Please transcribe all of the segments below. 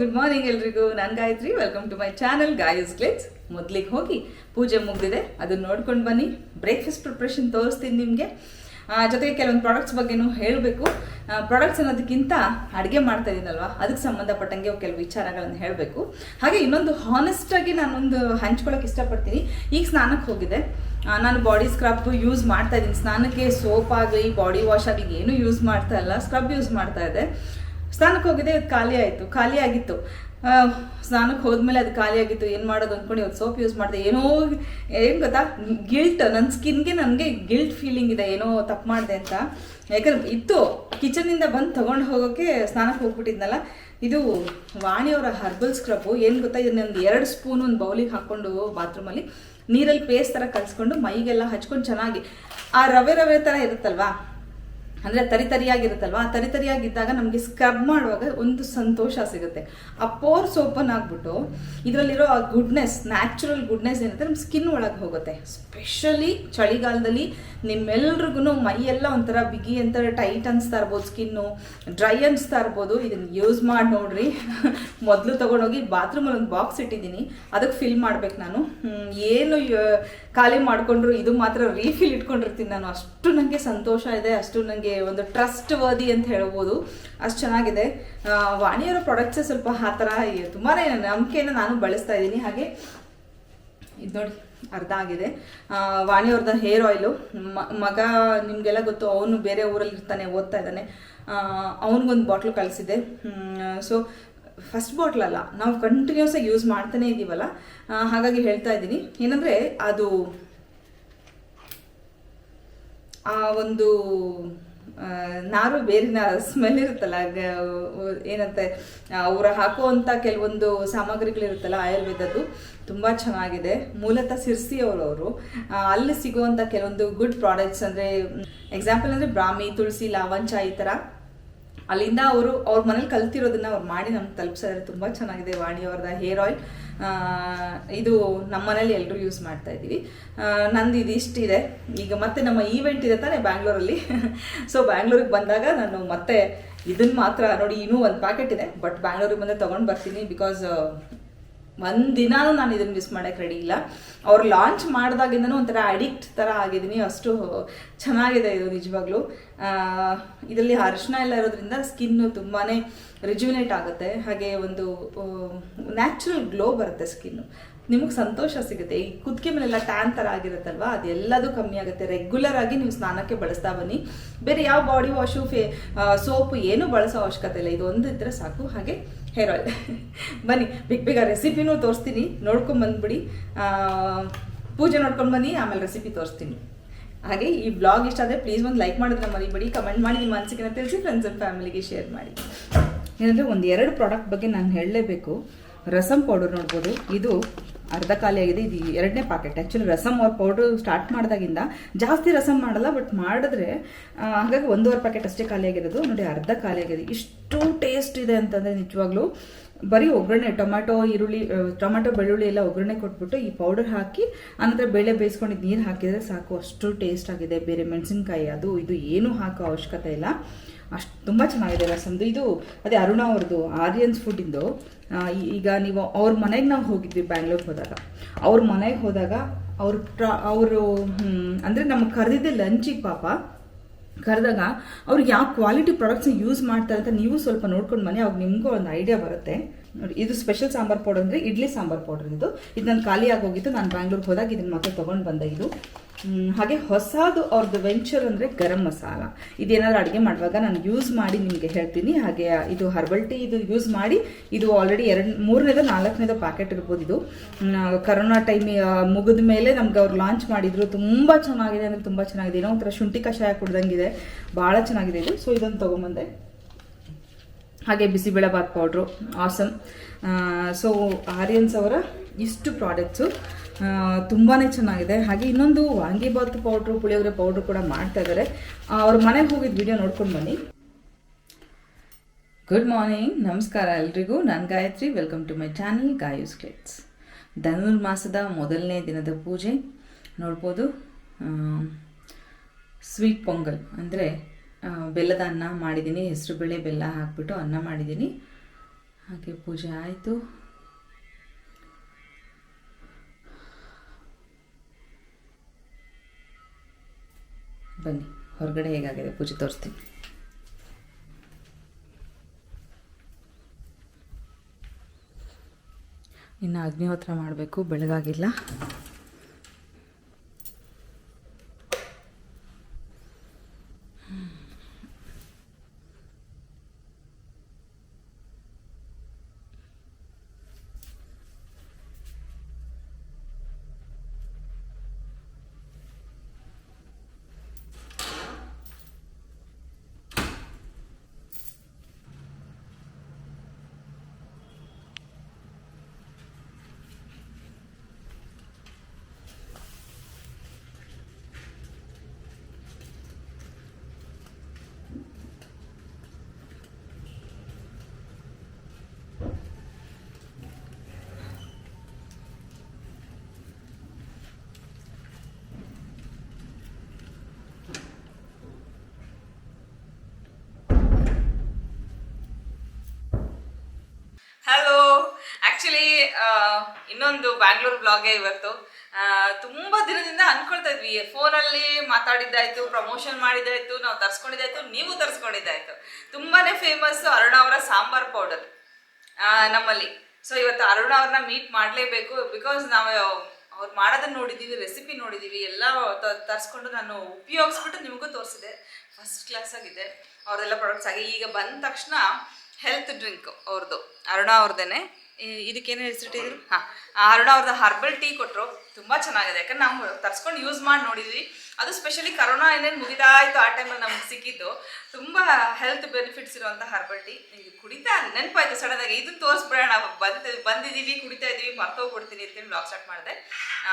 Good morning ಎಲ್ರಿಗೂ. ನಾನು Gayathri. Welcome to my channel Gayas glitz ಮೊದಲಿಗೆ ಹೋಗಿ ಪೂಜೆ ಮುಗಿದಿದೆ. ಅದನ್ನ ನೋಡ್ಕೊಂಡು ಬನ್ನಿ. ಬ್ರೇಕ್ಫಾಸ್ಟ್ ಪ್ರಿಪ್ರೇಷನ್ ತೋರಿಸ್ತೀನಿ ನಿಮಗೆ. ಜೊತೆಗೆ ಕೆಲವೊಂದು ಪ್ರಾಡಕ್ಟ್ಸ್ ಬಗ್ಗೆನೂ ಹೇಳಬೇಕು. ಪ್ರಾಡಕ್ಟ್ಸ್ ಅನ್ನೋದಕ್ಕಿಂತ ಅಡುಗೆ ಮಾಡ್ತಾ ಇದ್ದೀನಲ್ವಾ ಅದಕ್ಕೆ ಸಂಬಂಧಪಟ್ಟಂಗೆ ಕೆಲವು ವಿಚಾರಗಳನ್ನು ಹೇಳಬೇಕು. ಹಾಗೆ ಇನ್ನೊಂದು ಹಾನೆಸ್ಟಾಗಿ ನಾನೊಂದು ಹಂಚ್ಕೊಳ್ಳೋಕೆ ಇಷ್ಟಪಡ್ತೀನಿ. ಈಗ ಸ್ನಾನಕ್ಕೆ ಹೋಗಿದೆ ನಾನು ಬಾಡಿ ಸ್ಕ್ರಬ್ ಯೂಸ್ ಮಾಡ್ತಾ ಇದ್ದೀನಿ ಸ್ನಾನಕ್ಕೆ ಸೋಪ್ ಆಗಲಿ ಬಾಡಿ ವಾಶ್ ಆಗಲಿ ಏನೂ ಯೂಸ್ ಮಾಡ್ತಾ ಇಲ್ಲ. ಸ್ಕ್ರಬ್ ಯೂಸ್ ಮಾಡ್ತಾ ಇದ್ದೆ. ಸ್ನಾನಕ್ಕೆ ಹೋಗಿದ್ದೆ ಇವತ್ತು ಖಾಲಿ ಆಯಿತು, ಖಾಲಿ ಆಗಿತ್ತು. ಸ್ನಾನಕ್ಕೆ ಹೋದ್ಮೇಲೆ ಅದು ಖಾಲಿ ಆಗಿತ್ತು, ಏನು ಮಾಡೋದು ಅಂದ್ಕೊಂಡು ಇವತ್ತು ಸೋಪ್ ಯೂಸ್ ಮಾಡಿದೆ. ಏನೋ, ಏನು ಗೊತ್ತಾ? ಗಿಲ್ಟ್ ನನ್ನ ಸ್ಕಿನ್ಗೆ ನನಗೆ ಗಿಲ್ಟ್ ಫೀಲಿಂಗ್ ಇದೆ, ಏನೋ ತಪ್ಪು ಮಾಡಿದೆ ಅಂತ. ಯಾಕಂದ್ರೆ ಇತ್ತು ಕಿಚನಿಂದ ಬಂದು ತೊಗೊಂಡು ಹೋಗೋಕ್ಕೆ ಸ್ನಾನಕ್ಕೆ ಹೋಗ್ಬಿಟ್ಟಿದ್ನಲ್ಲ, ಇದು ವಾಣಿಯವರ ಹರ್ಬಲ್ ಸ್ಕ್ರಬ್ಬು ಏನು ಗೊತ್ತಾ? ಇದನ್ನೊಂದು ಎರಡು ಸ್ಪೂನ್ ಒಂದು ಬೌಲಿಗೆ ಹಾಕ್ಕೊಂಡು ಬಾತ್ರೂಮಲ್ಲಿ ನೀರಲ್ಲಿ ಪೇಸ್ಟ್ ಥರ ಕಲಿಸ್ಕೊಂಡು ಮೈಗೆಲ್ಲ ಹಚ್ಕೊಂಡು ಚೆನ್ನಾಗಿ, ಆ ರವೆ ರವೆ ಥರ ಇರುತ್ತಲ್ವಾ? ಅಂದರೆ ತರಿತರಿಯಾಗಿರುತ್ತಲ್ವಾ ಆ ತರಿತರಿಯಾಗಿದ್ದಾಗ ನಮಗೆ ಸ್ಕ್ರಬ್ ಮಾಡುವಾಗ ಒಂದು ಸಂತೋಷ ಸಿಗುತ್ತೆ. ಆ ಪೋರ್ಸ್ ಓಪನ್ ಆಗಿಬಿಟ್ಟು ಇದರಲ್ಲಿರೋ ಆ ಗುಡ್ನೆಸ್ ನ್ಯಾಚುರಲ್ ಗುಡ್ನೆಸ್ ಏನಂದ್ರೆ ನಮ್ಮ ಸ್ಕಿನ್ ಒಳಗೆ ಹೋಗುತ್ತೆ. ಸ್ಪೆಷಲಿ ಚಳಿಗಾಲದಲ್ಲಿ ನಿಮ್ಮೆಲ್ರಿಗೂ ಮೈಯೆಲ್ಲ ಒಂಥರ ಬಿಗಿ ಅಂತ ಟೈಟ್ ಅನಿಸ್ತಾ ಇರ್ಬೋದು ಸ್ಕಿನ್ನು ಡ್ರೈ ಅನಿಸ್ತಾ ಇರ್ಬೋದು. ಇದನ್ನು ಯೂಸ್ ಮಾಡಿ ನೋಡ್ರಿ. ಮೊದಲು ತೊಗೊಂಡೋಗಿ ಬಾತ್ರೂಮಲ್ಲಿ ಒಂದು ಬಾಕ್ಸ್ ಇಟ್ಟಿದ್ದೀನಿ. ಅದಕ್ಕೆ ಫಿಲ್ ಮಾಡ್ಬೇಕು ನಾನು. ಏನು ಖಾಲಿ ಮಾಡಿಕೊಂಡ್ರು ಇದು ಮಾತ್ರ ರೀಫಿಲ್ ಇಟ್ಕೊಂಡಿರ್ತೀನಿ ನಾನು. ಅಷ್ಟು ನನಗೆ ಸಂತೋಷ ಇದೆ, ಅಷ್ಟು ನನಗೆ ಒಂದು ಟ್ರಸ್ಟ್ ವರ್ದಿ ಅಂತ ಹೇಳ್ಬೋದು. ಅಷ್ಟು ಚೆನ್ನಾಗಿದೆ. ವಾಣಿಯವರ ಪ್ರಾಡಕ್ಟ್ಸ್ ಸ್ವಲ್ಪ ಆ ಥರ ತುಂಬಾ ನಂಬಿಕೆಯನ್ನು ನಾನು ಬಳಸ್ತಾ ಇದ್ದೀನಿ. ಹಾಗೆ ಇದು ನೋಡಿ, ಅರ್ಧ ಆಗಿದೆ. ವಾಣಿಯವ್ರದ ಹೇರ್ ಆಯಿಲು ಮಗ ನಿಮಗೆಲ್ಲ ಗೊತ್ತು, ಅವನು ಬೇರೆ ಊರಲ್ಲಿ ಇರ್ತಾನೆ ಓದ್ತಾ ಇದ್ದಾನೆ. ಅವನಿಗೊಂದು ಬಾಟ್ಲ್ ಕಳಿಸಿದೆ ಸೊ ಫಸ್ಟ್ ಬಾಟ್ಲ್ ಅಲ್ಲ, ನಾವು ಕಂಟಿನ್ಯೂಸ್ ಆಗಿ ಯೂಸ್ ಮಾಡ್ತಾನೆ ಇದ್ದೀವಲ್ಲ ಹಾಗಾಗಿ ಹೇಳ್ತಾ ಇದ್ದೀನಿ. ಏನಂದರೆ, ಅದು, ಆ, ಒಂದು ನಾರು ಬೇರಿನ ಸ್ಮೆಲ್ ಇರುತ್ತಲ್ಲ ಏನಂತೆ ಅವರು ಹಾಕುವಂಥ ಕೆಲವೊಂದು ಸಾಮಗ್ರಿಗಳಿರುತ್ತಲ್ಲ, ಆಯುರ್ವೇದದ್ದು, ತುಂಬ ಚೆನ್ನಾಗಿದೆ. ಮೂಲತಃ ಸಿರ್ಸಿ ಅವರು ಅಲ್ಲಿ ಸಿಗುವಂಥ ಕೆಲವೊಂದು ಗುಡ್ ಪ್ರಾಡಕ್ಟ್ಸ್ ಅಂದರೆ ಎಕ್ಸಾಂಪಲ್ ಅಂದರೆ ಬ್ರಾಹ್ಮಿ, ತುಳಸಿ, ಲಾವಂಚ ಈ ಥರ ಅಲ್ಲಿಂದ ಅವರು ಅವ್ರ ಮನೇಲಿ ಕಲ್ತಿರೋದನ್ನ ಅವ್ರು ಮಾಡಿ ನಮ್ಗೆ ತಲುಪಿಸಿದ್ರೆ. ತುಂಬ ಚೆನ್ನಾಗಿದೆ ವಾಣಿ ಅವ್ರದ ಹೇರ್ ಆಯಿಲ್. ಇದು ನಮ್ಮ ಮನೇಲಿ ಎಲ್ಲರೂ ಯೂಸ್ ಮಾಡ್ತಾ ಇದ್ದೀವಿ. ನಂದು ಇದು ಇಷ್ಟಿದೆ ಈಗ ಮತ್ತೆ ನಮ್ಮ ಈವೆಂಟ್ ಇದೆ ತಾನೇ ಬ್ಯಾಂಗ್ಳೂರಲ್ಲಿ. ಸೊ ಬ್ಯಾಂಗ್ಳೂರಿಗೆ ಬಂದಾಗ ನಾನು ಮತ್ತೆ ಇದನ್ನ ಮಾತ್ರ ನೋಡಿ ಇನ್ನೂ ಒಂದು ಪ್ಯಾಕೆಟ್ ಇದೆ. ಬಟ್ ಬ್ಯಾಂಗ್ಳೂರಿಗೆ ಬಂದರೆ ತೊಗೊಂಡು ಬರ್ತೀನಿ ಬಿಕಾಸ್ ಒಂದು ನಾನು ಇದನ್ನು ಮಿಸ್ ಮಾಡೋಕ್ಕೆ ರೆಡಿ ಇಲ್ಲ. ಅವ್ರು ಲಾಂಚ್ ಮಾಡಿದಾಗಿಂದನೂ ಒಂಥರ ಅಡಿಕ್ಟ್ ಥರ ಆಗಿದ್ದೀನಿ ಅಷ್ಟು ಚೆನ್ನಾಗಿದೆ ಇದು ನಿಜವಾಗ್ಲೂ. ಇದರಲ್ಲಿ ಅರಿಶಿನ ಎಲ್ಲ ಇರೋದ್ರಿಂದ ಸ್ಕಿನ್ನು ತುಂಬಾ ರಿಜ್ಯುನೇಟ್ ಆಗುತ್ತೆ. ಹಾಗೆ ಒಂದು ನ್ಯಾಚುರಲ್ ಗ್ಲೋ ಬರುತ್ತೆ ಸ್ಕಿನ್ನು ನಿಮಗೆ ಸಂತೋಷ ಸಿಗುತ್ತೆ. ಈ ಕುದಿಕೆ ಮೇಲೆಲ್ಲ ಟ್ಯಾನ್ ಥರ ಆಗಿರುತ್ತಲ್ವಾ? ಅದೆಲ್ಲದೂ ಕಮ್ಮಿ ಆಗುತ್ತೆ. ರೆಗ್ಯುಲರ್ ಆಗಿ ನೀವು ಸ್ನಾನಕ್ಕೆ ಬಳಸ್ತಾ ಬನ್ನಿ. ಬೇರೆ ಯಾವ ಬಾಡಿ ವಾಶು ಫೇ ಸೋಪು ಏನೂ ಬಳಸೋ ಅವಶ್ಯಕತೆ ಇಲ್ಲ. ಇದು ಒಂದು ಇದ್ದರೆ ಸಾಕು. ಹಾಗೆ ಹೇರ್ ಆಯಿಲ್ ಬನ್ನಿ ಬಿಗ್ ಬೇಗ ರೆಸಿಪಿನೂ ತೋರಿಸ್ತೀನಿ. ನೋಡ್ಕೊಂಡು ಬಂದ್ಬಿಡಿ. ಆ, ಪೂಜೆ ನೋಡ್ಕೊಂಡು ಬನ್ನಿ ಆಮೇಲೆ ರೆಸಿಪಿ ತೋರಿಸ್ತೀನಿ. ಹಾಗೆ ಈ ಬ್ಲಾಗ್ ಇಷ್ಟ ಆದರೆ ಪ್ಲೀಸ್ ಒಂದು ಲೈಕ್ ಮಾಡಿದ್ರೆ ಮರಿಬೇಡಿ. ಕಮೆಂಟ್ ಮಾಡಿ ನಿಮ್ಮ ಅನಿಸಿಕೆನ ತಿಳಿಸಿ ಫ್ರೆಂಡ್ಸ್ ಆ್ಯಂಡ್ ಫ್ಯಾಮಿಲಿಗೆ ಶೇರ್ ಮಾಡಿ. ಏನಂದರೆ ಒಂದು ಎರಡು ಪ್ರಾಡಕ್ಟ್ ಬಗ್ಗೆ ನಾನು ಹೇಳಲೇಬೇಕು. ರಸಮ್ ಪೌಡರ್ ನೋಡ್ಬೋದು. ಇದು ಅರ್ಧ ಖಾಲಿ ಆಗಿದೆ. ಇದು ಎರಡನೇ ಪ್ಯಾಕೆಟ್ ಆ್ಯಕ್ಚುಲಿ ರಸಮ್ ಅವ್ರ ಪೌಡ್ರು ಸ್ಟಾರ್ಟ್ ಮಾಡಿದಾಗಿಂದ ಜಾಸ್ತಿ ರಸಮ್ ಮಾಡಲ್ಲ ಬಟ್ ಮಾಡಿದ್ರೆ ಹಂಗಾಗಿ ಒಂದೂವರೆ ಪ್ಯಾಕೆಟ್ ಅಷ್ಟೇ ಖಾಲಿ ಆಗಿರೋದು. ನೋಡಿ, ಅರ್ಧ ಖಾಲಿ ಆಗಿದೆ. ಇಷ್ಟು ಟೇಸ್ಟ್ ಇದೆ ಅಂತಂದರೆ ನಿಜವಾಗ್ಲೂ ಬರೀ ಒಗ್ಗರಣೆ, ಟೊಮ್ಯಾಟೊ, ಈರುಳ್ಳಿ ಟೊಮ್ಯಾಟೊ, ಬೆಳ್ಳುಳ್ಳಿ ಎಲ್ಲ ಒಗ್ಗರಣೆ ಕೊಟ್ಬಿಟ್ಟು ಈ ಪೌಡರ್ ಹಾಕಿ, ಆನಂತರ ಬೇಳೆ ಬೇಯಿಸ್ಕೊಂಡಿದ್ದು ನೀರು ಹಾಕಿದರೆ ಸಾಕು. ಅಷ್ಟು ಟೇಸ್ಟ್ ಆಗಿದೆ. ಬೇರೆ ಮೆಣಸಿನ್ಕಾಯಿ, ಅದು, ಇದು ಏನೂ ಹಾಕೋ ಅವಶ್ಯಕತೆ ಇಲ್ಲ. ಅಷ್ಟು ತುಂಬ ಚೆನ್ನಾಗಿದೆ ರಸಮ್ದು ಇದು ಅದೇ ಅರುಣ ಅವ್ರದ್ದು ಆರ್ಯನ್ಸ್ ಫುಡ್ಡಿಂದು ಈಗ ನೀವು ಅವ್ರ ಮನೆಗೆ ನಾವು ಹೋಗಿದ್ವಿ ಬ್ಯಾಂಗ್ಳೂರ್ಗೆ ಹೋದಾಗ. ಅವ್ರ ಮನೆಗೆ ಹೋದಾಗ ಅವ್ರ ಪ್ರ ಅವರು ಅಂದರೆ ನಮಗೆ ಕರೆದಿದ್ದೆ ಲಂಚಿಗೆ ಪಾಪ. ಕರೆದಾಗ ಅವ್ರಿಗೆ ಯಾವ ಕ್ವಾಲಿಟಿ ಪ್ರಾಡಕ್ಟ್ಸ್ನ ಯೂಸ್ ಮಾಡ್ತಾರೆ ಅಂತ ನೀವು ಸ್ವಲ್ಪ ನೋಡ್ಕೊಂಡು ಮನೆ ಅವಾಗ ನಿಮಗೂ ಒಂದು ಐಡಿಯಾ ಬರುತ್ತೆ. ನೋಡಿ, ಇದು ಸ್ಪೆಷಲ್ ಸಾಂಬಾರ್ ಪೌಡರ್ ಅಂದರೆ ಇಡ್ಲಿ ಸಾಂಬಾರ್ ಪೌಡರ್ ಇದು. ಇದು ನಾನು ಖಾಲಿ ಆಗೋಗಿತ್ತು ನಾನು ಬ್ಯಾಂಗ್ಳೂರ್ಗೆ ಹೋದಾಗ ಇದನ್ನ ಮತ್ತೆ ತೊಗೊಂಡು ಬಂದೆ ಇದು. ಹಾಗೆ ಹೊಸದು ಅವ್ರದ್ದು ವೆಂಚರ್ ಅಂದರೆ ಗರಂ ಮಸಾಲ. ಇದೇನಾದ್ರು ಅಡುಗೆ ಮಾಡುವಾಗ ನಾನು ಯೂಸ್ ಮಾಡಿ ನಿಮಗೆ ಹೇಳ್ತೀನಿ. ಹಾಗೆ ಇದು ಹರ್ಬಲ್ ಟೀ ಇದು ಯೂಸ್ ಮಾಡಿ, ಇದು ಆಲ್ರೆಡಿ ಎರಡು, ಮೂರನೇದು ನಾಲ್ಕನೇದು ಪ್ಯಾಕೆಟ್ ಇರ್ಬೋದು ಇದು. ಕರೋನಾ ಟೈಮ್ ಮುಗಿದ ಮೇಲೆ ನಮ್ಗೆ ಅವ್ರು ಲಾಂಚ್ ಮಾಡಿದ್ರು. ತುಂಬ ಚೆನ್ನಾಗಿದೆ ಅಂದರೆ ತುಂಬ ಚೆನ್ನಾಗಿದೆ. ಏನೋ ಒಂಥರ ಶುಂಠಿ ಕಷಾಯ ಕುಡ್ದಂಗಿದೆ. ಭಾಳ ಚೆನ್ನಾಗಿದೆ ಇದು. ಸೊ ಇದನ್ನು ತೊಗೊಂಬಂದೆ. ಹಾಗೆ bisibelebath powder awesome so Aryans ಅವರ ಇಷ್ಟು ಪ್ರಾಡಕ್ಟ್ಸು ತುಂಬಾ ಚೆನ್ನಾಗಿದೆ. ಹಾಗೆ ಇನ್ನೊಂದು ವಾಂಗಿಬಾತ್ ಪೌಡ್ರು, ಪುಳಿಯೋಗರೆ ಪೌಡ್ರು ಕೂಡ ಮಾಡ್ತಾ ಇದ್ದಾರೆ. ಅವ್ರ ಮನೆಗೆ ಹೋಗಿದ್ದು ವಿಡಿಯೋ ನೋಡ್ಕೊಂಡು ಬನ್ನಿ. ಗುಡ್ ಮಾರ್ನಿಂಗ್ ನಮಸ್ಕಾರ ಎಲ್ರಿಗೂ. ನಾನು Gayatri. Welcome to my channel ಗಾಯೂಸ್ ಕ್ಲಿಟ್ಸ್ ಧನುರ್ಮಾಸದ ಮೊದಲನೇ ದಿನದ ಪೂಜೆ. ನೋಡ್ಬೋದು ಸ್ವೀಟ್ ಪೊಂಗಲ್ ಅಂದರೆ ಬೆಲ್ಲದ ಅನ್ನ ಮಾಡಿದ್ದೀನಿ ಹೆಸರು ಹೆಸರುಬೇಳೆ ಬೆಲ್ಲ ಹಾಕ್ಬಿಟ್ಟು ಅನ್ನ ಮಾಡಿದ್ದೀನಿ ಹಾಗೆ ಪೂಜೆ ಆಯಿತು. ಬನ್ನಿ ಹೊರಗಡೆ ಹೇಗಾಗಿದೆ? ಪೂಜೆ ತೋರಿಸ್ತೀನಿ. ಇನ್ನು ಅಗ್ನಿಹೋತ್ರ ಮಾಡಬೇಕು ಬೆಳಗಾಗಿಲ್ಲ. ಇನ್ನೊಂದು ಬ್ಯಾಂಗ್ಳೂರ್ ಬ್ಲಾಗೆ ಇವತ್ತು. ತುಂಬ ದಿನದಿಂದ ಅನ್ಕೊಳ್ತಾ ಇದ್ವಿ. ಫೋನಲ್ಲಿ ಮಾತಾಡಿದ್ದಾಯ್ತು ಪ್ರಮೋಷನ್ ಮಾಡಿದ್ದಾಯ್ತು, ನಾವು ತರ್ಸ್ಕೊಂಡಿದ್ದಾಯ್ತು, ನೀವು ತರ್ಸ್ಕೊಂಡಿದ್ದಾಯ್ತು. ತುಂಬಾನೇ ಫೇಮಸ್ ಅರುಣ ಅವರ ಸಾಂಬಾರ್ ಪೌಡರ್ ನಮ್ಮಲ್ಲಿ. ಸೊ ಇವತ್ತು ಅರುಣ ಅವ್ರನ್ನ ಮೀಟ್ ಮಾಡಲೇಬೇಕು. ಬಿಕಾಸ್ ನಾವು, ಅವ್ರು ಮಾಡೋದನ್ನ ನೋಡಿದ್ದೀವಿ ರೆಸಿಪಿ ನೋಡಿದ್ದೀವಿ ಎಲ್ಲ ತರಿಸ್ಕೊಂಡು ತರ್ಸ್ಕೊಂಡು ನಾನು ಉಪಯೋಗಿಸ್ಬಿಟ್ಟು ನಿಮಗೂ ತೋರಿಸಿದೆ. ಫಸ್ಟ್ ಕ್ಲಾಸ್ ಆಗಿದೆ. ಅವ್ರದೆಲ್ಲ ಪ್ರಾಡಕ್ಟ್ಸ್ ಆಗಿ ಈಗ ಬಂದ ತಕ್ಷಣ ಹೆಲ್ತ್ ಡ್ರಿಂಕ್ ಅವ್ರದ್ದು ಅರುಣ ಅವ್ರದ್ದೇನೆ ಇದಕ್ಕೇನು ಹೆಸರಿಟ್ಟಿದ್ರು ಹಾಂ ಅರುಣ ಅವ್ರದ್ದು ಹರ್ಬಲ್ ಟೀ ಕೊಟ್ಟರು ತುಂಬ ಚೆನ್ನಾಗಿದೆ. ಯಾಕಂದ್ರೆ ನಾವು ತರ್ಸ್ಕೊಂಡು ಯೂಸ್ ಮಾಡಿ ನೋಡಿದ್ವಿ. ಅದು ಸ್ಪೆಷಲಿ ಕರೋನಾ ಏನೇನು ಮುಗಿದಾಯ್ತು ಆ ಟೈಮಲ್ಲಿ ನಮ್ಗೆ ಸಿಕ್ಕಿದ್ದು, ತುಂಬ ಹೆಲ್ತ್ ಬೆನಿಫಿಟ್ಸ್ ಇರುವಂಥ ಹರ್ಬಲ್ ಟೀ ಇದು ಕುಡಿತಾ ನೆನಪಾಯ್ತು ಸಡನ್ ಆಗಿ ಇದನ್ನ ತೋರಿಸ್ಬಿಡೋಣ, ಬಂದ್ ಬಂದಿದ್ದೀವಿ ಕುಡಿತಾ ಇದ್ದೀವಿ ಮರ್ತೋಗ್ಬಿಡ್ತೀನಿ ಅಂತೇಳಿ ಬ್ಲಾಗ್ ಸ್ಟಾರ್ಟ್ ಮಾಡಿದೆ.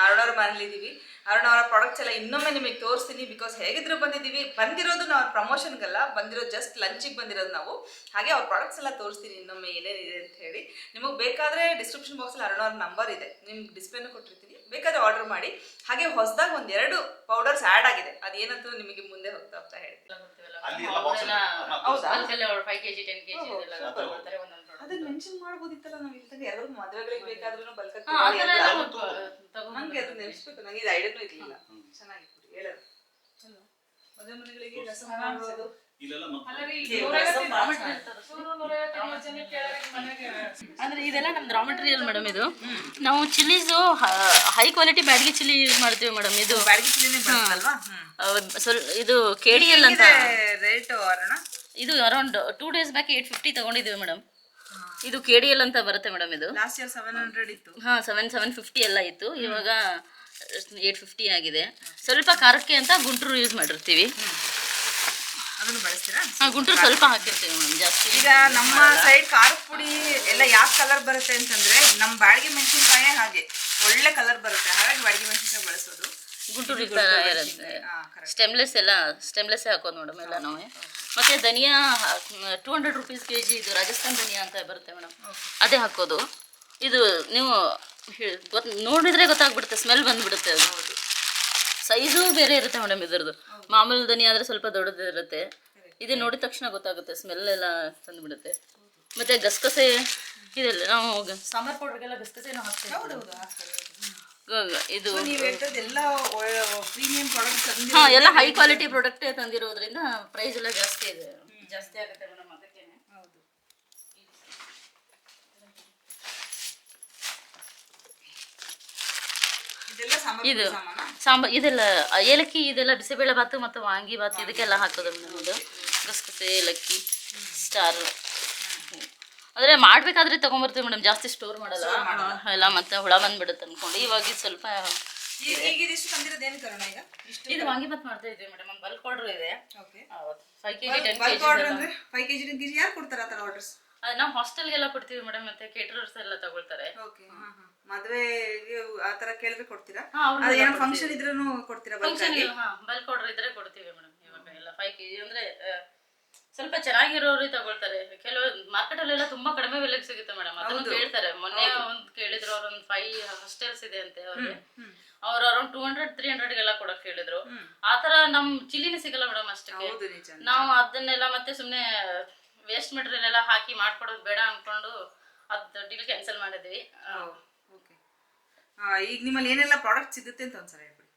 ಅರುಣ ಅವ್ರ ಮನೇಲಿದ್ದೀವಿ ಅರುಣ ಅವರ ಪ್ರಾಡಕ್ಟ್ಸ್ ಎಲ್ಲ ಇನ್ನೊಮ್ಮೆ ನಿಮಗೆ ತೋರಿಸ್ತೀನಿ ಬಿಕಾಸ್ ಹೇಗಿದ್ರು ಬಂದಿದ್ದೀವಿ ಬಂದಿರೋದು ನಾವು ಪ್ರಮೋಷನ್ಗಲ್ಲ ಬಂದಿರೋದು ಜಸ್ಟ್ ಲಂಚಿಗೆ ಬಂದಿರೋದು ನಾವು. ಹಾಗೆ ಅವ್ರ ಪ್ರಾಡಕ್ಟ್ಸ್ ಎಲ್ಲ ತೋರಿಸ್ತೀನಿ ಇನ್ನೊಮ್ಮೆ ಏನೇನಿದೆ ಅಂತ ಹೇಳಿ. ನಿಮಗೆ ಬೇಕಾದರೆ ಡಿಸ್ಕ್ರಿಪ್ಷನ್ ಬಾಕ್ಸಲ್ಲಿ ಅರುಣ ಅವ್ರ ನಂಬರ್ ಇದೆ. ನಿಮ್ಗೆ ಡಿಸ್ಪ್ಲೇನೂ ಕೊಟ್ಟಿರ್ತೀನಿ. ಬೇಕಾದ್ರೆ ಆರ್ಡರ್ ಮಾಡಿ ಹಾಗೆ ಹೊಸದಾಗಿ ಒಂದೆರಡು ಪೌಡರ್ಸ್ ಆ್ಯಡ್ ಆಗಿದೆ. ಅದೇನಂತ ನಿಮಗೆ ಮುಂದೆ ಹೋಗ್ತಾ ಹೋಗ್ತಾ ಹೇಳ್ತೀನಿ. ಅದನ್ನ ಮೆನ್ಷನ್ ಮಾಡ್ಬೋದಿತ್ತಲ್ಲ ನಾವು ಇಲ್ದಂಗೆ ಯಾರು ಮದುವೆಗಳಿಗೆ ಬೇಕಾದ್ರೂ ಬಲ್ಕ ನಂಗೆ ಅದು ನೆನೆಸ್ಬೇಕು. ನಂಗೆ ಇದು ಐಡಿಯಾನೂ ಇರಲಿಲ್ಲ. ಚೆನ್ನಾಗಿತ್ತು. ಹೇಳೋದು? ಮದುವೆ ಮನೆಗಳಿಗೆ ರಸ ಮಾಡೋದು ಅಂದ್ರೆ ಇದೆಲ್ಲ ನಮ್ದು ರಾ ಮೆಟೀರಿಯಲ್ ಮೇಡಮ್ ಇದು. ನಾವು chillies high quality Byadgi chilli use ಮಾಡ್ತೀವಿ ಮೇಡಮ್ ಇದು. ಬ್ಯಾಡ್ಗಿ ಚಿಲ್ಲಿನೇ ಅಲ್ವಾ ಸ್ವಲ್ಪ ಇದು ಕೆ ಡಿ ಎಲ್ ಅಂತ ರೇಟ್ ಇದು around two days back eight fifty ತಗೊಂಡಿದ್ದೀವಿ ಮೇಡಮ್ ಇದು ಕೆ ಡಿ ಎಲ್ ಅಂತ ಬರುತ್ತೆ ಮೇಡಮ್ ಇದು. ಲಾಸ್ಟ್ ಇಯರ್ ಸೆವೆನ್ ಹಂಡ್ರೆಡ್ ಇತ್ತು. ಹಾ ಸೆವೆನ್ ಸೆವೆನ್ ಫಿಫ್ಟಿ ಎಲ್ಲ ಇತ್ತು. ಇವಾಗ ಏಟ್ ಫಿಫ್ಟಿ ಆಗಿದೆ. ಸ್ವಲ್ಪ ಖಾರಕ್ಕೆ ಅಂತ ಗುಂಟೂರು ಯೂಸ್ ಮಾಡಿರ್ತೀವಿ. ಅದನ್ನು ಬಳಸ್ತೀರಾ? ಹಾಂ ಗುಂಟೂರು ಸ್ವಲ್ಪ ಹಾಕಿರ್ತೀವಿ ಜಾಸ್ತಿ ಈಗ ನಮ್ಮ ಸೈಡ್ ಖಾರದ ಪುಡಿ ಎಲ್ಲ ಯಾವ ಕಲರ್ ಬರುತ್ತೆ ಅಂತಂದ್ರೆ ನಮ್ಮ ಬಾಡಿಗೆ ಮೆಣಸಿನ್ಕಾಯೇ ಹಾಗೆ ಒಳ್ಳೆ ಕಲರ್ ಬರುತ್ತೆ. ಹಾಗಾಗಿ ಬಾಡಿಗೆ ಮೆಣಸಿನಕಾಯಿ ಬಳಸೋದು. ಗುಂಟೂರು ಥರ ಇರುತ್ತೆ. ಸ್ಟೆಮ್ಲೆಸ್ ಎಲ್ಲ ಸ್ಟೆಮ್ಲೆಸ್ ಹಾಕೋದು ಮೇಡಮ್ ಎಲ್ಲ ನಾವು. ಮತ್ತೆ ಧನಿಯಾ two hundred rupees K G ಇದು ರಾಜಸ್ಥಾನ್ ಧನಿಯಾ ಅಂತ ಬರುತ್ತೆ ಮೇಡಮ್. ಅದೇ ಹಾಕೋದು. ಇದು ನೀವು ನೋಡಿದ್ರೆ ಗೊತ್ತಾಗ್ಬಿಡುತ್ತೆ ಸ್ಮೆಲ್ ಬಂದ್ಬಿಡುತ್ತೆ ಅದು. ಸೈಜು ಬೇರೆ ಇರುತ್ತೆ ಮೇಡಮ್ ಇದ್ರದ್ದು. ಮಾಮೂಲಿ ದನಿ ಆದರೆ ಸ್ವಲ್ಪ ದೊಡ್ಡದಿರುತ್ತೆ. ಇದು ನೋಡಿದ ತಕ್ಷಣ ಗೊತ್ತಾಗುತ್ತೆ ಸ್ಮೆಲ್ ಎಲ್ಲ ತಂದುಬಿಡುತ್ತೆ. ಮತ್ತೆ ಗಸಗಸೆ ಇದೆಲ್ಲ ನಾವು ಸಾಂಬಾರ್ ಪೌಡರ್ಗೆಲ್ಲ ಗಸಗಸೆನೂ ಹಾಕ್ತೀವಿ. ಇದು ಹಾ ಎಲ್ಲ ಹೈ ಕ್ವಾಲಿಟಿ ಪ್ರಾಡಕ್ಟೇ ತಂದಿರೋದ್ರಿಂದ ಪ್ರೈಸ್ ಎಲ್ಲ ಜಾಸ್ತಿ ಇದೆ. ಜಾಸ್ತಿ ಆಗುತ್ತೆ ಮೇಡಮ್ ಅದಕ್ಕೇನೆ ಹೌದು ಇದೆಲ್ಲ ಸಾಂಬಾರ್ ಇದು ಸಾಂಬಾರ್ ಇದೆಲ್ಲ ಏಲಕ್ಕಿ ಇದೆಲ್ಲ ಬಿಸಿಬೇಳೆ ಭಾತು ಮತ್ತು ವಾಂಗಿ ಭಾತ್ ಇದಕ್ಕೆಲ್ಲ ಹಾಕೋದು ಇದು ಗಸಗಸೆ ಏಲಕ್ಕಿ ಸ್ಟಾರ್. ಆದರೆ ಮಾಡಬೇಕಾದ್ರೆ ತಗೊಂಬರ್ತೀವಿ ಮೇಡಮ್ ಜಾಸ್ತಿ ಸ್ಟೋರ್ ಮಾಡಲ್ಲ. ಎಲ್ಲ ಮತ್ತೆ ಹುಳ ಬಂದ್ಬಿಡುತ್ತೆ ಅನ್ಕೊಂಡು. ಇವಾಗ ಸ್ವಲ್ಪ ಇದು ವಾಂಗಿ ಭಾತ್ ಮಾಡ್ತಾ ಇದ್ದೀವಿ ಮೇಡಮ್ ಬಲ್ಕ್ ಆರ್ಡರ್ ಇದೆ. Okay five K G ten K ಅಂದ್ರೆ ಕೊಡ್ತಾರೆ ಆ ಥರ ಆರ್ಡರ್ಸ್ ನಾವು ಹಾಸ್ಟೆಲ್ಗೆಲ್ಲ ಕೊಡ್ತೀವಿ ಮೇಡಮ್ ಮತ್ತೆ ಕೇಟರರ್ಸ್ ಎಲ್ಲ ತಗೊಳ್ತಾರೆ. ಆ ತರ ಕೇಳಿದ್ರೆ ಕೊಡ್ತೀರಾ? ಏನೋ ಫಂಕ್ಷನ್ ಇದ್ರೂ ಕೊಡ್ತೀರಾ ಫಂಕ್ಷನ್ ಬಲ್ಕ್ ಆರ್ಡರ್ ಇದ್ರೆ ಕೊಡ್ತೀವಿ ಮೇಡಮ್ ಇವಾಗ ಎಲ್ಲ ಫೈವ್ ಕೆಜಿ ಅಂದ್ರೆ ಸ್ವಲ್ಪ ಚೆನ್ನಾಗಿರೋರು ತಗೊಳ್ತಾರೆ. ಕೆಲವು ಮಾರ್ಕೆಟ್ ಅಲ್ಲೆಲ್ಲ ತುಂಬಾ ಕಡಿಮೆ ಬೆಲೆಗೆ ಸಿಗುತ್ತೆ ಮೇಡಮ್ ಅದನ್ನು ಕೇಳ್ತಾರೆ. ಮೊನ್ನೆ ಒಂದ್ ಕೇಳಿದ್ರು ಅವ್ರ ಒಂದ್ ಫೈವ್ ಹಾಸ್ಟೆಲ್ಸ್ ಇದೆ ಅಂತೆ ಅವ್ರಿಗೆ. ಅವ್ರು ಅರೌಂಡ್ ಟೂ ಹಂಡ್ರೆಡ್ ತ್ರೀ ಹಂಡ್ರೆಡ್ಗೆಲ್ಲ ಕೊಡಕ್ ಹೇಳಿದ್ರು ಆತರ ನಮ್ ಚಿಲ್ಲಿನೇ ಸಿಗಲ್ಲ ಮೇಡಮ್ ಅಷ್ಟಕ್ಕೆ. ನಾವು ಅದನ್ನೆಲ್ಲ ಮತ್ತೆ ಸುಮ್ನೆ ವೇಸ್ಟ್ ಮೆಟೀರಿಯಲ್ ಎಲ್ಲ ಹಾಕಿ ಮಾಡ್ಕೊಡೋದು ಬೇಡ ಅನ್ಕೊಂಡು ಅದು ಡೀಲ್ ಕ್ಯಾನ್ಸಲ್ ಮಾಡಿದ್ವಿ. ಓಕೆ ಈಗ ನಿಮ್ಮಲ್ಲಿ ಏನೆಲ್ಲ ಪ್ರಾಡಕ್ಟ್ ಸಿಗುತ್ತೆ ಅಂತ ಒಂದ್ಸಲ ಹೇಳ್ಬಿಡಿ.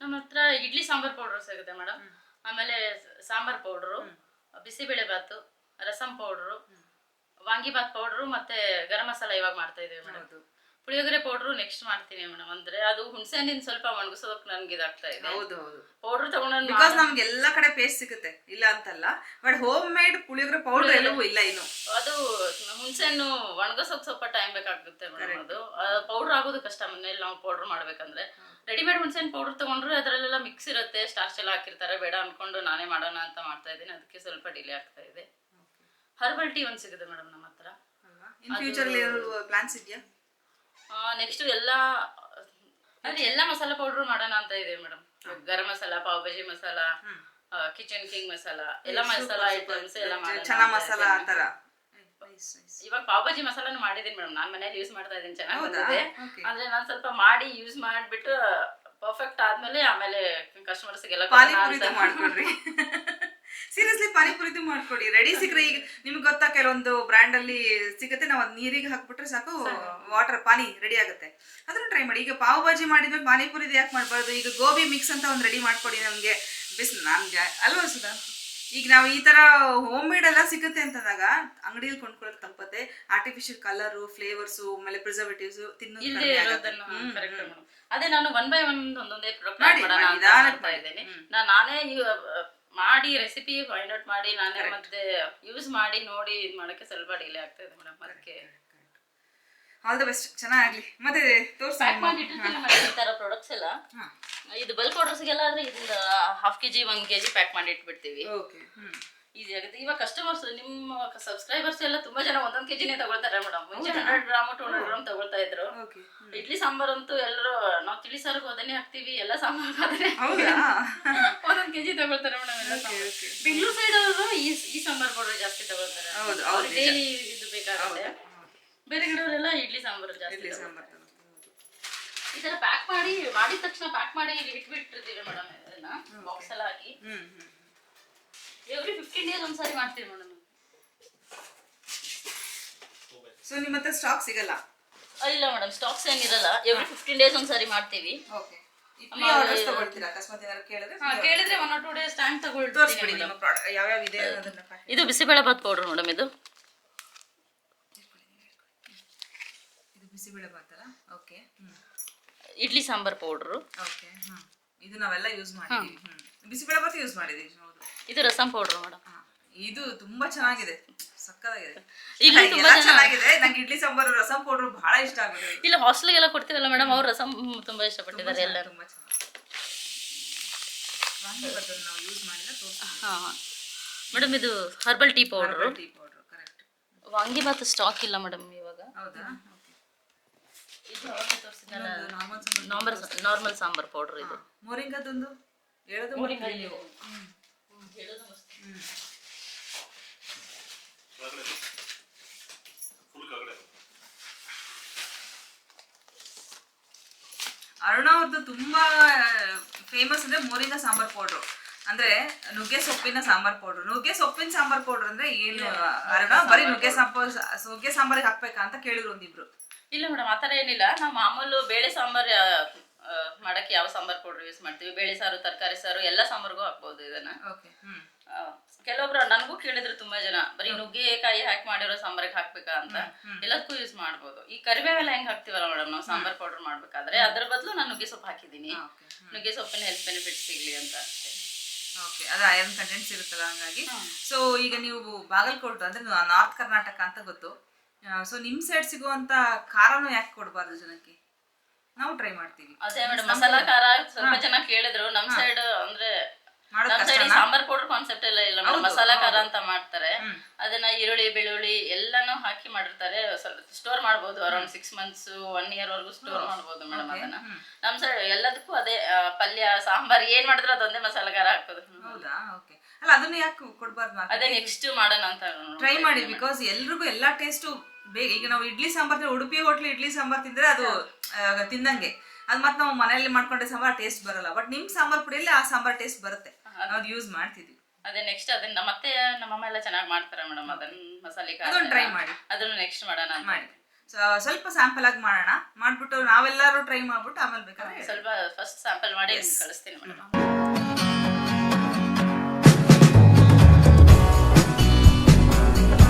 ನಮ್ಮ ಹತ್ರ ಇಡ್ಲಿ ಸಾಂಬಾರ್ ಪೌಡರ್ ಸಿಗುತ್ತೆ ಮೇಡಮ್ ಆಮೇಲೆ sambar powder bisibele bath rasam powder vangibath powder ಮತ್ತೆ ಗರಂ ಮಸಾಲ ಇವಾಗ ಮಾಡ್ತಾ ಇದೀವಿ ಮೇಡಮ್ ಪುಳಿಯೋಗರೆ ಪೌಡರ್ ನೆಕ್ಸ್ಟ್ ಮಾಡ್ತೀನಿ ಮೇಡಮ್. ಅಂದ್ರೆ ಅದು ಹುಣಸೆ ಹಣ್ಣಿನ ಸ್ವಲ್ಪ ಒಣಗಿಸೋದಕ್ಕೆ ನನ್ಗೆ ಇದಾಗ್ತಾ ಇದೆ. ಹೌದು ಹೌದು. ಪೌಡರ್ ತಗೊಂಡು ಬಿಕಾಸ್ ನಮ್ಗೆ ಎಲ್ಲಾ ಕಡೆ ಪೇಸ್ಟ್ ಸಿಗುತ್ತೆ. ಇಲ್ಲ ಅಂತಲ್ಲ but home made puliyogare powder ಎಲ್ಲವೂ ಇಲ್ಲ ಇನ್ನು. ಅದು ಹುಣಸೆ ಹಣ್ಣು ಒಣಗಿಸೋಕ್ ಸ್ವಲ್ಪ ಟೈಮ್ ಬೇಕಾಗುತ್ತೆ ಮೇಡಮ್ ಅದು. ಪೌಡರ್ ಆಗೋದು ಕಷ್ಟ. ಮನೇಲಿ ನಾವು ಪೌಡರ್ ಮಾಡ್ಬೇಕಂದ್ರೆ. ರೆಡಿಮೇಡ್ ಹುಣಸೆ ಹಣ್ಣು ಪೌಡರ್ ತಗೊಂಡ್ರೆ ಅದರಲ್ಲೆಲ್ಲ ಮಿಕ್ಸ್ ಇರುತ್ತೆ. ಸ್ಟಾರ್ಚ್ ಎಲ್ಲ ಹಾಕಿರ್ತಾರೆ. ಬೇಡ ಅನ್ಕೊಂಡು ನಾನೇ ಮಾಡೋಣ ಅಂತ ಮಾಡ್ತಾ ಇದ್ದೀನಿ. ಅದಕ್ಕೆ ಸ್ವಲ್ಪ ಡಿಲೇ ಆಗ್ತಾ ಇದೆ. ಹರ್ಬಲ್ ಟೀ ಒಂದು ಸಿಗುತ್ತೆ ಮೇಡಮ್ ನಮ್ಮ ಹತ್ರ. ಇನ್ ಫ್ಯೂಚರ್ ಪ್ಲಾನ್ಸ್ ಇದೆಯಾ? ನೆಕ್ಸ್ಟ್ ಎಲ್ಲ ಅಂದ್ರೆ ಎಲ್ಲ ಮಸಾಲ ಪೌಡರ್ ಮಾಡೋಣ ಅಂತ ಇದೆ madam. Garam masala pav bhaji masala Kitchen King masala ಎಲ್ಲ ಮಸಾಲ ಐಟಮ್ಸ್ ಎಲ್ಲ ಮಾಡೋಣ ಚನಾ ಅಂತ ಮಸಾಲ ಆ ಇದ್ದೀನಿ. ಇವಾಗ ಪಾವ್ ಭಾಜಿ ಮಸಾಲಾನು ಮಾಡಿದೀನಿ ಮೇಡಮ್. ನಾನ್ ಮನೇಲಿ ಯೂಸ್ ಮಾಡ್ತಾ ಇದ್ದೀನಿ ಚೆನ್ನಾಗಿ? ಬಂದಿದೆ. ಅಂದ್ರೆ ನಾನ್ ಸ್ವಲ್ಪ ಮಾಡಿ ಯೂಸ್ ಮಾಡ್ಬಿಟ್ಟು ಪರ್ಫೆಕ್ಟ್ ಆದ್ಮೇಲೆ ಆಮೇಲೆ ಕಸ್ಟಮರ್ಸ್ಗೆಲ್ಲ ಸೀರಿಯಸ್ಲಿ ಪಾನಿಪುರಿದು ಮಾಡ್ಕೊಡಿ. ರೆಡಿ ಸಿಗ್ರೆ ಈಗ ನಿಮ್ಗೆ ಗೊತ್ತಾ ಕೆಲವೊಂದು ಬ್ರ್ಯಾಂಡ್ ಅಲ್ಲಿ ಸಿಗುತ್ತೆ ನಾವು ಅದ್ ನೀರಿಗೆ ಹಾಕ್ಬಿಟ್ರೆ ಸಾಕು ವಾಟರ್ ಪಾನಿ ರೆಡಿ ಆಗುತ್ತೆ. ಅದನ್ನು ಟ್ರೈ ಮಾಡಿ. ಈಗ ಪಾವ್ ಭಾಜಿ ಮಾಡಿದ್ಮೇಲೆ ಪಾನಿಪುರಿದು ಯಾಕೆ ಮಾಡಬಾರ್ದು? ಈಗ ಗೋಬಿ ಮಿಕ್ಸ್ ಅಂತ ಒಂದು ರೆಡಿ ಮಾಡ್ಕೊಡಿ ನಮಗೆ. ಬಿಸ್ ನನ್ಗೆ ಅಲ್ವಾ ಸುಧಾ? ಈಗ ನಾವು ಈ ತರ ಹೋಮ್ ಮೇಡ್ ಎಲ್ಲ ಸಿಗುತ್ತೆ ಅಂತಂದಾಗ ಅಂಗಡಿಯಲ್ಲಿ ಕೊಂಡ್ಕೊಳ್ಳೋದು ತಪ್ಪತ್ತೆ. ಆರ್ಟಿಫಿಷಿಯಲ್ ಕಲರು ಫ್ಲೇವರ್ಸು ಆಮೇಲೆ ಪ್ರಿಸರ್ವೇಟಿವ್ಸ್ ತಿನ್ನೋದು. ಅದೇ ನಾನು ಒನ್ ಬೈ ಒನ್ ಒಂದೊಂದೇ ಪ್ರಾಡಕ್ಟ್ ಮಾಡಿ, ಮಾಡೋಣ ಅಂತ. ಇದ್ದೀನಿ. ನಾನೇ ಮಾಡಿ ರೆಸಿಪಿ ಫೈಂಡ್ ಔಟ್ ಮಾಡಿ ನಾನೇ ಮತ್ತೆ ಯೂಸ್ ಮಾಡಿ ನೋಡಿ ಇದು ಮಾಡಕ್ಕೆ ಸ್ವಲ್ಪ ಡಿಲೇ ಆಗ್ತಾ ಇದೆ ಮೇಡಮ್ ಅದಕ್ಕೆ. ಆಲ್ ದ ಬೆಸ್ಟ್ ಚೆನ್ನಾಗ್ಲಿ ಮತ್ತೆ ತೋರ್ಸಿ ಪ್ಯಾಕ್ ಮಾಡಿ ಇಟ್ಟಿರ್ತೀನಿ ಮೇಡಮ್ ಈ ತರ ಪ್ರಾಡಕ್ಟ್ಸ್ ಎಲ್ಲ. ಇದು ಬಲ್ಕ್ ಆರ್ಡರ್ಸ್ಗೆಲ್ಲ ಆದ್ರೆ ಇದನ್ನ ಹಾಫ್ ಕೆಜಿ ಒಂದ್ ಕೆಜಿ ಪ್ಯಾಕ್ ಮಾಡಿ ಇಟ್ಬಿಡ್ತೀವಿ. ಓಕೆ ಹ್ಮ್. ಈಸಿ ಆಗುತ್ತೆ. ಇವಾಗ ಕಸ್ಟಮರ್ಸ್ ನಿಮ್ಮ ಸಬ್ಸ್ಕ್ರೈಬರ್ಸ್ ಎಲ್ಲ ತುಂಬಾ ಜನ ಒಂದೊಂದ್ ಕೆಜಿನೇ ತಗೊಳ್ತಾರೆ ಮೇಡಮ್ ಮುಂಚೆ hundred gram two hundred gram ತಗೊಳ್ತಾ ಇದ್ರು. ಇಡ್ಲಿ ಸಾಂಬಾರ್ ಅಂತೂ ಎಲ್ಲರೂ ನಾವು ತಿಳಿ ಸಾರಿಗೆ ಅದನ್ನೇ ಹಾಕ್ತಿವಿ ಎಲ್ಲ ಸಾಂಬಾರ್ ಅದನ್ನೇ ಒಂದೊಂದ್ ಕೆಜಿ ತಗೊಳ್ತಾರೆ ಮೇಡಮ್ ಎಲ್ಲ. ಬೆಂಗಳೂರು ಸೈಡ್ ಅವರು ಈ ಈ ಸಾಂಬಾರ್ ಪೌಡರ್ ಜಾಸ್ತಿ ತಗೊಳ್ತಾರೆ. ಹೌದು, ಡೈಲಿ ಇದು ಬೇಕಾಗುತ್ತೆ. ಬೇರೆ ಕಡೆಯವರೆಲ್ಲ ಇಡ್ಲಿ ಸಾಂಬಾರ್ ಜಾಸ್ತಿ. ಈ ತರ ಪ್ಯಾಕ್ ಮಾಡಿ ಮಾಡಿದ ತಕ್ಷಣ ಪ್ಯಾಕ್ ಮಾಡಿ ಇಟ್ಬಿಟ್ಟಿರ್ತೀವಿ ಮೇಡಮ್ ಇದನ್ನ. ಬಾಕ್ಸ್ ಎಲ್ಲ ಹಾಕಿ. ಎವ್ರಿ ಫಿಫ್ಟೀನ್ ಡೇಸ್ ಒಂದ್ಸಾರಿ ಮಾಡ್ತೀವಿ ಮೇಡಮ್ ಸೊ ನಿಮ್ಮ ಹತ್ರ ಸ್ಟಾಕ್ ಸಿಗಲ್ಲ? ಇಲ್ಲ ಮೇಡಮ್ ಸ್ಟಾಕ್ಸ್ ಏನಿರಲ್ಲ ಎವ್ರಿ ಫಿಫ್ಟೀನ್ ಡೇಸ್ ಒಂದ್ಸಾರಿ ಮಾಡ್ತೀವಿ. ಓಕೆ ಆರ್ಡರ್ಸ್ ತಗೊಳ್ತೀರಾ? ಅಕಸ್ಮಾತ್ ಏನಾದ್ರು ಕೇಳಿದ್ರೆ ಹಾ, ಕೇಳಿದ್ರೆ one or two days time ತೋರಿಸ್ಬಿಡಿ ನಿಮ್ಮ ಪ್ರಾಡಕ್ಟ್ ಯಾವ್ಯಾವ ಇದೆ ಅನ್ನೋದನ್ನ ಇದು ಬಿಸಿಬೇಳೆ ಬಾತ್ ಪೌಡರ್ ಮೇಡಮ್ ಇದು ಇದು bisibele ಬಾತಲ್ಲ okay idli sambar powder okay hmm. ಇದು ನಾವೆಲ್ಲ ಯೂಸ್ ಮಾಡಿದೀವಿ. ಬಿಸಿಬೇಳೆ ಬಾತ್ ಯೂಸ್ ಮಾಡಿದೀವಿ. ಹೌದು. ಇದು ರಸಂ ಪೌಡರ್ ಮೇಡಮ್. ಇದು ತುಂಬಾ ಚೆನ್ನಾಗಿದೆ. ಸಕ್ಕತ್ತಾಗಿದೆ. ಇಲ್ಲಿ ತುಂಬಾ ಚೆನ್ನಾಗಿದೆ. ನಂಗೆ ಇಡ್ಲಿ ಸಾಂಬಾರು ರಸಂ ಪೌಡರ್ ಬಹಳ ಇಷ್ಟ ಆಗುತ್ತೆ. ಇಲ್ಲ ಹಾಸ್ಟೆಲ್ಗೆಲ್ಲ ಕೊಡ್ತೀವಲ್ಲ ಮೇಡಮ್ ಅವ್ರು ರಸಂ ತುಂಬಾ ಇಷ್ಟಪಟ್ಟಿದ್ದಾರೆ ಎಲ್ಲ ತುಂಬಾ ಚೆನ್ನಾಗಿ ನಾವು ಯೂಸ್ ಹಾ ಮೇಡಮ್ ಇದು herbal tea powder tea powder correct vangibath stock ಇಲ್ಲ ಮೇಡಮ್ ಇವಾಗ. ಹೌದಾ? ಇದು ತೋರ್ಸಿದ್ನಲ್ಲ, normal sambar normal sambar powder ಇದು. ಮೋರಿಂಗದೊಂದು? ಹೇಳೋದು ಅರುಣ ಅವ್ರದ್ದು ತುಂಬಾ ಫೇಮಸ್ ಅಂದ್ರೆ ಮೋರಿಂಗ ಸಾಂಬಾರ್ ಪೌಡ್ರು ಅಂದ್ರೆ ನುಗ್ಗೆ ಸೊಪ್ಪಿನ ಸಾಂಬಾರ್ ಪೌಡ್ರು ನುಗ್ಗೆ ಸೊಪ್ಪಿನ ಸಾಂಬಾರ್ ಪೌಡ್ರ್ ಅಂದ್ರೆ ಏನು ಅರುಣ ಬರೀ ನುಗ್ಗೆ ಸಾಂಬಾರ್ ನುಗ್ಗೆ ಸಾಂಬಾರಿಗೆ ಹಾಕ್ಬೇಕಾ ಅಂತ ಕೇಳಿದ್ರು ಒಂದಿಬ್ರು. ಇಲ್ಲ ಮೇಡಮ್ ಆ ಥರ ಏನಿಲ್ಲ. ನಾವು ಮಾಮೂಲು ಬೇಳೆ ಸಾಂಬಾರ್ ಮಾಡಕ್ಕೆ ಯಾವ ಸಾಂಬಾರ್ ಪೌಡರ್ ಯೂಸ್ ಮಾಡ್ತೀವಿ. ಬೇಳೆ ಸಾರು ತರಕಾರಿ ಸಾರು ಎಲ್ಲ ಸಾಂಬಾರ್ಗೂ ಹಾಕ್ಬೋದು ಇದನ್ನ. ಕೆಲವೊಬ್ರು ನನಗೂ ಕೇಳಿದ್ರು ತುಂಬಾ ಜನ ಬರೀ ನುಗ್ಗೆಕಾಯಿ ಹಾಕಿ ಮಾಡಿರೋ ಸಾಂಬಾರಿಗೆ ಹಾಕ್ಬೇಕಾ ಅಂತ. ಎಲ್ಲದಕ್ಕೂ ಯೂಸ್ ಮಾಡ್ಬೋದು. ಈ ಕರಿಬೇವೆಲ್ಲ ಹೆಂಗ್ ಹಾಕ್ತಿವಲ್ಲ ಮೇಡಮ್ ನಾವು ಸಾಂಬಾರ್ ಪೌಡರ್ ಮಾಡ್ಬೇಕಾದ್ರೆ ಅದ್ರ ಬದಲು ನಾನು ನುಗ್ಗೆ ಸೊಪ್ಪು ಹಾಕಿದ್ದೀನಿ. ನುಗ್ಗೆ ಸೊಪ್ಪಿನ ಹೆಲ್ತ್ ಬೆನಿಫಿಟ್ ಸಿಗ್ಲಿ ಅಂತ ಅಷ್ಟೇ. ಓಕೆ ಅದು ಐರನ್ ಕಂಟೆಂಟ್ ಇರುತ್ತಲ್ಲ ಹಂಗಾಗಿ. ಸೊ ಈಗ ನೀವು ಬಾಗಲಕೋಟು ಅಂದ್ರೆ ನಾರ್ತ್ ಕರ್ನಾಟಕ ಅಂತ ಗೊತ್ತು. ಸೊ ನಿಮ್ ಸೈಡ್ ಸಿಗುವಂತ ಖಾರನೂ ಯಾಕೆ ಕೊಡಬಾರ್ದು ಜನಕ್ಕೆ? ನಾವು ಟ್ರೈ ಮಾಡ್ತೀವಿ. ಅದೇ ಮೇಡಮ್ ಮಸಾಲಾ ಖಾರ ಸ್ವಲ್ಪ ಜನ ಕೇಳಿದ್ರು. ನಮ್ ಸೈಡ್ ಅಂದ್ರೆ ನಮ್ ಸೈಡ್ ಸಾಂಬಾರ್ ಪೌಡರ್ ಕಾನ್ಸೆಪ್ಟ್ ಎಲ್ಲ ಇಲ್ಲ ಮೇಡಮ್ ಮಸಾಲಾ ಖಾರ ಅಂತ ಮಾಡ್ತಾರೆ. ಅದನ್ನ ಈರುಳ್ಳಿ ಬೆಳ್ಳುಳ್ಳಿ ಎಲ್ಲಾನು ಹಾಕಿ ಮಾಡಿರ್ತಾರೆ. ಸ್ಟೋರ್ ಮಾಡ್ಬೋದು. Around six months one year ವರೆಗೂ ಸ್ಟೋರ್ ಮಾಡ್ಬೋದು ಮೇಡಮ್ ಅದನ್ನ. ನಮ್ ಸೈಡ್ ಎಲ್ಲದಕ್ಕೂ ಅದೇ ಪಲ್ಯ ಸಾಂಬಾರ್ ಏನ್ ಮಾಡಿದ್ರು ಅದೊಂದೇ ಮಸಾಲಾ ಖಾರ ಹಾಕೋದು. ಹೌದಾ? ಓಕೆ ಅಲ್ಲ ಅದನ್ನ ಯಾಕೆ ಕೊಡಬಾರ್ದು ಅದೇ ನೆಕ್ಸ್ಟ್ ಮಾಡೋಣ ಅಂತ ಟ್ರೈ ಮಾಡಿ ಬಿಕಾಸ್ ಎಲ್ರಿಗೂ ಎಲ್ಲಾ ಟೇಸ್ಟು ಬೇಗ ಈಗ ನಾವು ಇಡ್ಲಿ ಸಾಂಬಾರ್ ತಿಂದ್ರೆ ಉಡುಪಿ ಹೋಟ್ಲ್ ಇಡ್ಲಿ ಸಾಂಬಾರ್ ತಿಂದ್ರೆ ಅದು ತಿಂದಂಗೆ. ಅದ್ ಮತ್ತೆ ನಾವು ಮನೆಯಲ್ಲಿ ಮಾಡ್ಕೊಂಡ್ರೆ ಸಾಂಬಾರ್ ಟೇಸ್ಟ್ ಬರಲ್ಲ. ಬಟ್ ನಿಮ್ ಸಾಂಬಾರ್ ಪುಡಿಯಲ್ಲಿ ಆ ಸಾಂಬಾರ್ ಟೇಸ್ಟ್ ಬರುತ್ತೆ. ನಾವು ಯೂಸ್ ಮಾಡ್ತಿದ್ವಿ. ಅದೇ ನೆಕ್ಸ್ಟ್ ಅದನ್ನ ಮತ್ತೆ ನಮ್ಮಮ್ಮ ಎಲ್ಲ ಚೆನ್ನಾಗಿ ಮಾಡ್ತಾರೆ ಮೇಡಮ್ ಅದನ್ನ ಮಸಾಲೆ ಅದನ್ನ ಟ್ರೈ ಮಾಡಿ. ಅದನ್ನ ನೆಕ್ಸ್ಟ್ ಮಾಡೋಣ. ಮಾಡಿ. ಸ್ವಲ್ಪ ಸ್ಯಾಂಪಲ್ ಆಗಿ ಮಾಡೋಣ. ಮಾಡ್ಬಿಟ್ಟು ನಾವೆಲ್ಲರೂ ಟ್ರೈ ಮಾಡ್ಬಿಟ್ಟು ಆಮೇಲೆ ಬೇಕಾದ್ರೆ ಸ್ವಲ್ಪ ಫಸ್ಟ್ ಸ್ಯಾಂಪಲ್ ಮಾಡಿ ಕಳಿಸ್ತೀನಿ ಮೇಡಮ್.